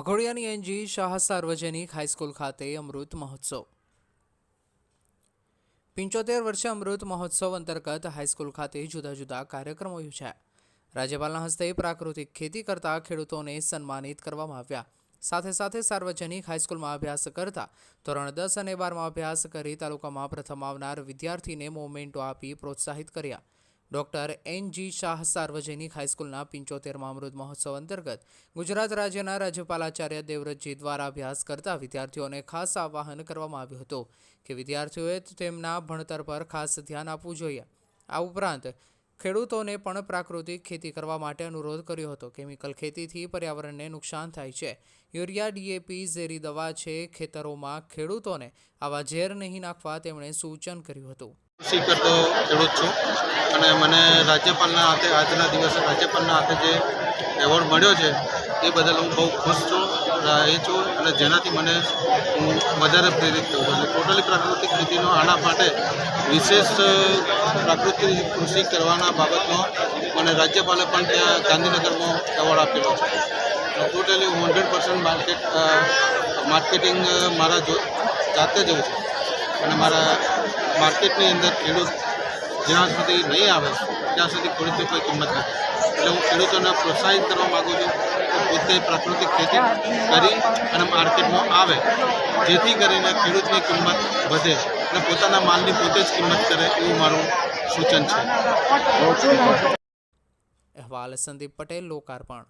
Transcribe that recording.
વાઘોડિયાની NG Shah સાર્વજનિક high school ખાતે અમૃત મહોત્સવ. પંચોતેર વર્ષે અમૃત મહોત્સવ અંતર્ગત હાઈસ્કૂલ ખાતે જુદા જુદા કાર્યક્રમો યોજાયા. રાજ્યપાલના હસ્તે પ્રાકૃતિક ખેતી કરતા ખેડૂતોને સન્માનિત કરવામાં આવ્યા. સાથે સાથે સાર્વજનિક હાઈસ્કૂલમાં અભ્યાસ કરતા ધોરણ દસ અને બારમાં અભ્યાસ કરી તાલુકામાં પ્રથમ આવનાર વિદ્યાર્થીને મોમેન્ટો આપી પ્રોત્સાહિત કર્યા. ડોક્ટર એન જી શાહ સાર્વજનિક હાઈસ્કૂલના પંચોતેરમાં અમૃત મહોત્સવ અંતર્ગત ગુજરાત રાજ્યના રાજ્યપાલ આચાર્ય દેવવ્રતજી દ્વારા અભ્યાસ કરતા વિદ્યાર્થીઓને ખાસ આવાહન કરવામાં આવ્યું હતું કે વિદ્યાર્થીઓએ તેમના ભણતર પર ખાસ ધ્યાન આપવું જોઈએ. આ ઉપરાંત ખેડૂતોને પણ પ્રાકૃતિક ખેતી કરવા માટે અનુરોધ કર્યો હતો. કેમિકલ ખેતીથી પર્યાવરણને નુકસાન થાય છે. યુરિયા ડીએપી ઝેરી દવા છે ખેતરોમાં ખેડૂતોને આવા ઝેર નહીં નાખવા તેમણે સૂચન કર્યું હતું. કૃષિ કરતો ખેડૂત છું. અને મને રાજ્યપાલના હાથે આજના દિવસે રાજ્યપાલના હાથે જે એવોર્ડ મળ્યો છે, એ બદલ હું બહુ ખુશ છું એ છું અને જેનાથી મને હું વધારે પ્રેરિત થયું છું. ટોટલી પ્રાકૃતિક ખેતીનો આના માટે વિશેષ પ્રાકૃતિક કૃષિ કરવાના બાબતમાં મને રાજ્યપાલે પણ ત્યાં ગાંધીનગરમાં એવોર્ડ આપેલો છે. ટોટલી હું હંડ્રેડ પર્સન્ટ માર્કેટ માર્કેટિંગ મારા જાતે જ છું. અને મારા માર્કેટની અંદર ખેડૂત જ્યાં સુધી નહીં આવે ત્યાં સુધી ખેડૂતની કોઈ કિંમત નથી. એટલે હું ખેડૂતોને પ્રોત્સાહિત કરવા માગું છું કે પોતે પ્રાકૃતિક ખેતી કરી અને માર્કેટમાં આવે જેથી કરીને ખેડૂતની કિંમત વધે અને પોતાના માલની પોતે જ કિંમત કરે એવું મારું સૂચન છે. અહેવાલ સંદીપ પટેલ લોકાર્પણ.